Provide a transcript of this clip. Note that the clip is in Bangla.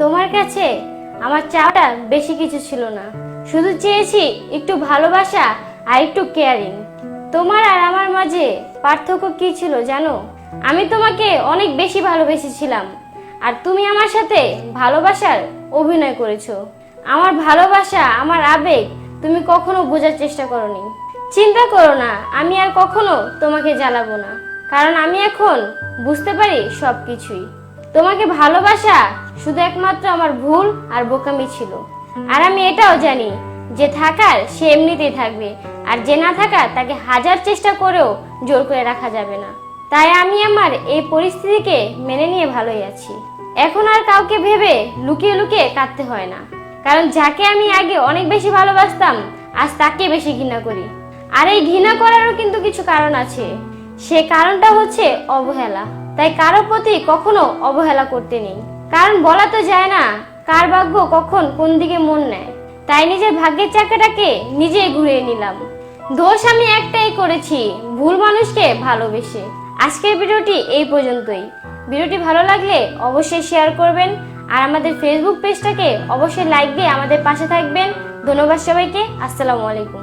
তোমার কাছে আমার চাওয়াটা বেশি কিছু ছিল না। শুধু চেয়েছি একটু ভালোবাসা আর একটু কেয়ারিং তোমার আর আমার মাঝে পার্থক্য কি ছিল জানো? আমি তোমাকে অনেক বেশি ভালোবেসেছিলাম আর তুমি আমার সাথে ভালোবাসার অভিনয় করেছ। আমার ভালোবাসা, আমার আবেগ তুমি কখনো বোঝার চেষ্টা করনি। চিন্তা করো না, আমি আর কখনো তোমাকে জ্বালাবো না। কারণ আমি এখন বুঝতে পারি সব কিছুই তোমাকে ভালোবাসা শুধু একমাত্র আমার ভুল আর বোকামি ছিল। আর আমি এটাও জানি, যে থাকার সে এমনিতেই থাকবে, আর যে না থাকার তাকে হাজার চেষ্টা করেও জোর করে রাখা যাবে না। তাই আমি আমার এই পরিস্থিতিকে মেনে নিয়ে ভালোই আছি। এখন আর কাউকে ভেবে লুকিয়ে লুকিয়ে কাঁদতে হয় না। কারণ যাকে আমি আগে অনেক বেশি ভালোবাসতাম, আজ তাকে বেশি ঘৃণা করি। আর এই ঘৃণা করারও কিন্তু কিছু কারণ আছে। সে কারণটা হচ্ছে অবহেলা। তাই কারও প্রতি কখনো অবহেলা করতে নেই। কারণ বলা তো যায় না, কার ভাগ্য কখন কোন দিকে মন নেয়। তাই নিজের ভাগ্যের চাকাটাকে নিজেই ঘুরিয়ে নিলাম। দোষ আমি একটাই করেছি, ভুল মানুষকে ভালোবেসে। আজকের ভিডিওটি এই পর্যন্তই। ভিডিওটি ভালো লাগলে অবশ্যই শেয়ার করবেন আর আমাদের ফেসবুক পেজটাকে অবশ্যই লাইক দিয়ে আমাদের পাশে থাকবেন। ধন্যবাদ সবাইকে, আসসালামু আলাইকুম।